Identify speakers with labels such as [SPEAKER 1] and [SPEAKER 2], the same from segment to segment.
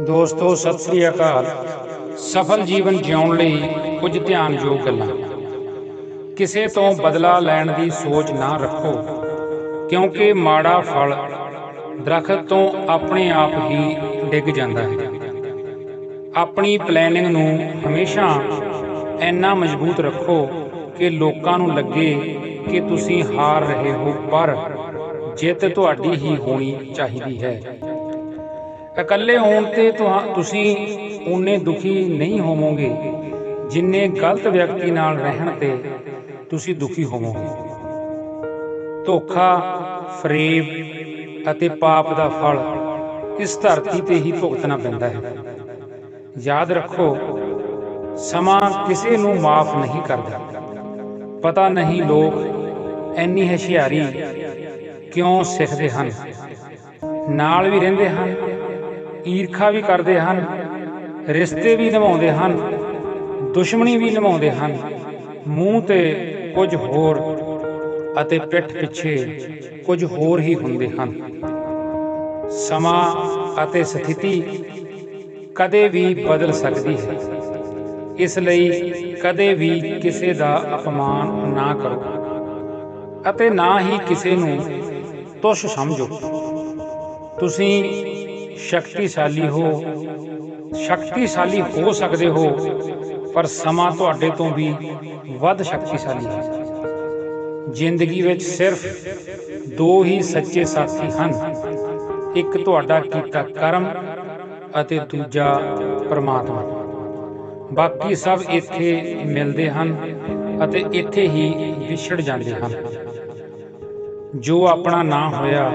[SPEAKER 1] ਦੋਸਤੋ, ਸਤਿ ਸ੍ਰੀ ਅਕਾਲ। ਸਫਲ ਜੀਵਨ ਜਿਉਣ ਲਈ ਕੁਝ ਧਿਆਨਯੋਗ ਗੱਲਾਂ। ਕਿਸੇ ਤੋਂ ਬਦਲਾ ਲੈਣ ਦੀ ਸੋਚ ਨਾ ਰੱਖੋ, ਕਿਉਂਕਿ ਮਾੜਾ ਫਲ ਦਰਖਤ ਤੋਂ ਆਪਣੇ ਆਪ ਹੀ ਡਿੱਗ ਜਾਂਦਾ ਹੈ। ਆਪਣੀ ਪਲੈਨਿੰਗ ਨੂੰ ਹਮੇਸ਼ਾ ਇੰਨਾ ਮਜ਼ਬੂਤ ਰੱਖੋ ਕਿ ਲੋਕਾਂ ਨੂੰ ਲੱਗੇ ਕਿ ਤੁਸੀਂ ਹਾਰ ਰਹੇ ਹੋ, ਪਰ ਜਿੱਤ ਤੁਹਾਡੀ ਹੀ ਹੋਣੀ ਚਾਹੀਦੀ ਹੈ। ਇਕੱਲੇ ਹੋਣ ਤੇ ਤੁਹਾ- ਤੁਸੀਂ ਉਨੇ ਦੁਖੀ ਨਹੀਂ ਹੋਵੋਗੇ। ਜਿੰਨੇ ਗਲਤ ਵਿਅਕਤੀ ਨਾਲ ਰਹਿਣ ਤੇ ਤੁਸੀਂ ਦੁਖੀ ਹੋਵੋਗੇ। ਧੋਖਾ, ਫਰੇਬ ਅਤੇ ਪਾਪ ਦਾ ਫਲ ਇਸ ਧਰਤੀ ਤੇ ਹੀ ਭੁਗਤਣਾ ਪੈਂਦਾ ਹੈ। ਯਾਦ ਰੱਖੋ, ਸਮਾਂ ਕਿਸੇ ਨੂੰ ਮਾਫ ਨਹੀਂ ਕਰਦਾ। ਪਤਾ ਨਹੀਂ ਲੋਕ ਇੰਨੀ ਹੁਸ਼ਿਆਰੀ ਕਿਉਂ ਸਿੱਖਦੇ ਹਨ। ਨਾਲ ਵੀ ਰਹਿੰਦੇ ਹਨ। ਈਰਖਾ ਵੀ ਕਰਦੇ ਹਨ, ਰਿਸ਼ਤੇ ਵੀ ਨਿਭਾਉਂਦੇ ਹਨ, ਦੁਸ਼ਮਣੀ ਵੀ ਨਿਭਾਉਂਦੇ ਹਨ, ਮੂੰਹ ਤੇ ਕੁਝ ਹੋਰ ਅਤੇ ਪਿੱਠ ਪਿੱਛੇ ਕੁਝ ਹੋਰ ਹੀ ਹੁੰਦੇ ਹਨ। ਸਮਾਂ ਅਤੇ ਸਥਿਤੀ ਕਦੇ ਵੀ ਬਦਲ ਸਕਦੀ ਹੈ। ਇਸ ਲਈ ਕਦੇ ਵੀ ਕਿਸੇ ਦਾ ਅਪਮਾਨ ਨਾ ਕਰੋ ਅਤੇ ਨਾ ਹੀ ਕਿਸੇ ਨੂੰ ਤੁਸ਼ ਸਮਝੋ। ਤੁਸੀਂ ਸ਼ਕਤੀਸ਼ਾਲੀ ਹੋ ਸ਼ਕਤੀਸ਼ਾਲੀ ਹੋ ਸਕਦੇ ਹੋ, ਪਰ ਸਮਾਂ ਤੁਹਾਡੇ ਤੋਂ ਵੀ ਵੱਧ ਸ਼ਕਤੀਸ਼ਾਲੀ ਹੈ। ਜ਼ਿੰਦਗੀ ਵਿੱਚ ਸਿਰਫ ਦੋ ਹੀ ਸੱਚੇ ਸਾਥੀ ਹਨ, ਇੱਕ ਤੁਹਾਡਾ ਕੀਤਾ ਕਰਮ ਅਤੇ ਦੂਜਾ ਪਰਮਾਤਮਾ। ਬਾਕੀ ਸਭ ਇੱਥੇ ਮਿਲਦੇ ਹਨ ਅਤੇ ਇੱਥੇ ਹੀ ਵਿਛੜ ਜਾਂਦੇ ਹਨ। ਜੋ ਆਪਣਾ ਨਾ ਹੋਇਆ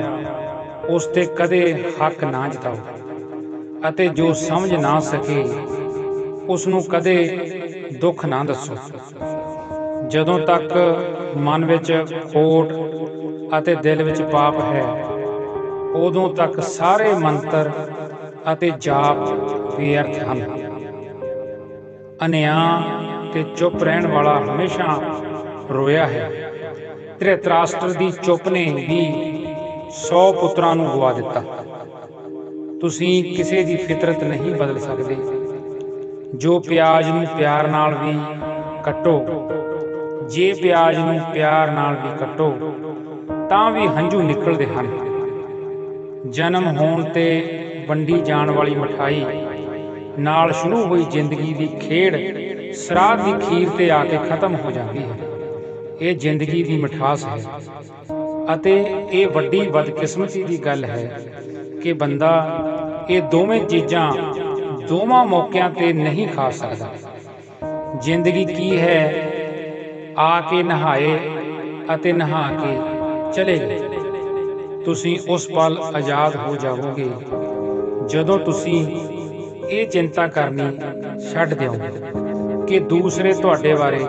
[SPEAKER 1] ਉਸ ਤੇ ਕਦੇ ਹੱਕ ਨਾ ਜਤਾਓ ਅਤੇ ਜੋ ਸਮਝ ਨਾ ਸਕੇ, ਉਸ ਨੂੰ ਕਦੇ ਦੁੱਖ ਨਾ ਦੱਸੋ। ਜਦੋਂ ਤੱਕ ਮਨ ਵਿੱਚ ਖੋਟ ਅਤੇ ਦਿਲ ਵਿੱਚ ਪਾਪ ਹੈ, ਉਦੋਂ ਤੱਕ ਸਾਰੇ ਮੰਤਰ ਅਤੇ ਜਾਪ ਵਿਅਰਥ ਹਨ। ਅਨਿਆ ਤੇ ਚੁੱਪ ਰਹਿਣ ਵਾਲਾ ਹਮੇਸ਼ਾ ਰੋਇਆ ਹੈ। ਧ੍ਰਿਤਰਾਸ਼ਟਰ ਦੀ ਚੁੱਪ ਨੇ ਵੀ 100 ਪੁੱਤਰਾਂ ਨੂੰ ਗਵਾ ਦਿੱਤਾ। ਤੁਸੀਂ ਕਿਸੇ ਦੀ ਫਿਤਰਤ ਨਹੀਂ ਬਦਲ ਸਕਦੇ। ਜੋ ਪਿਆਜ਼ ਨੂੰ ਪਿਆਰ ਨਾਲ ਵੀ ਕੱਟੋ, ਜੇ ਪਿਆਜ਼ ਨੂੰ ਪਿਆਰ ਨਾਲ ਵੀ ਕੱਟੋ, ਤਾਂ ਵੀ ਹੰਝੂ ਨਿਕਲਦੇ ਹਨ। ਜਨਮ ਹੋਣ ਤੇ ਵੰਡੀ ਜਾਣ ਵਾਲੀ ਮਠਾਈ ਨਾਲ ਸ਼ੁਰੂ ਹੋਈ ਜ਼ਿੰਦਗੀ ਦੀ ਖੇਡ ਸਰਾਧ ਦੀ ਖੀਰ ਤੇ ਆ ਕੇ ਖਤਮ ਹੋ ਜਾਂਦੀ ਹੈ। ਇਹ ਜ਼ਿੰਦਗੀ ਦੀ ਮਿਠਾਸ ਹੈ। ਅਤੇ ਇਹ ਵੱਡੀ ਬਦਕਿਸਮਤੀ ਦੀ ਗੱਲ ਹੈ ਕਿ ਬੰਦਾ ਇਹ ਦੋਵੇਂ ਚੀਜ਼ਾਂ ਦੋਵਾਂ ਮੌਕਿਆਂ ਤੇ ਨਹੀਂ ਖਾ ਸਕਦਾ। ਜ਼ਿੰਦਗੀ ਕੀ ਹੈ? ਆ ਕੇ ਨਹਾਏ ਅਤੇ ਨਹਾ ਕੇ ਚਲੇ ਗਏ। ਤੁਸੀਂ ਉਸ ਪਲ ਆਜ਼ਾਦ ਹੋ ਜਾਵੋਗੇ ਜਦੋਂ ਤੁਸੀਂ ਇਹ ਚਿੰਤਾ ਕਰਨੀ ਛੱਡ ਦਿਓਗੇ ਕਿ ਦੂਸਰੇ ਤੁਹਾਡੇ ਬਾਰੇ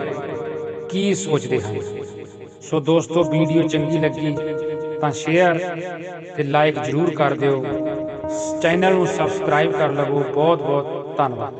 [SPEAKER 1] ਕੀ ਸੋਚਦੇ ਹਨ। ਸੋ ਦੋਸਤੋ, ਵੀਡੀਓ ਚੰਗੀ ਲੱਗੀ ਤਾਂ ਸ਼ੇਅਰ ਤੇ ਲਾਈਕ ਜਰੂਰ ਕਰ ਦਿਓ। ਚੈਨਲ ਨੂੰ ਸਬਸਕ੍ਰਾਈਬ ਕਰ ਲਵੋ। ਬਹੁਤ ਬਹੁਤ ਧੰਨਵਾਦ।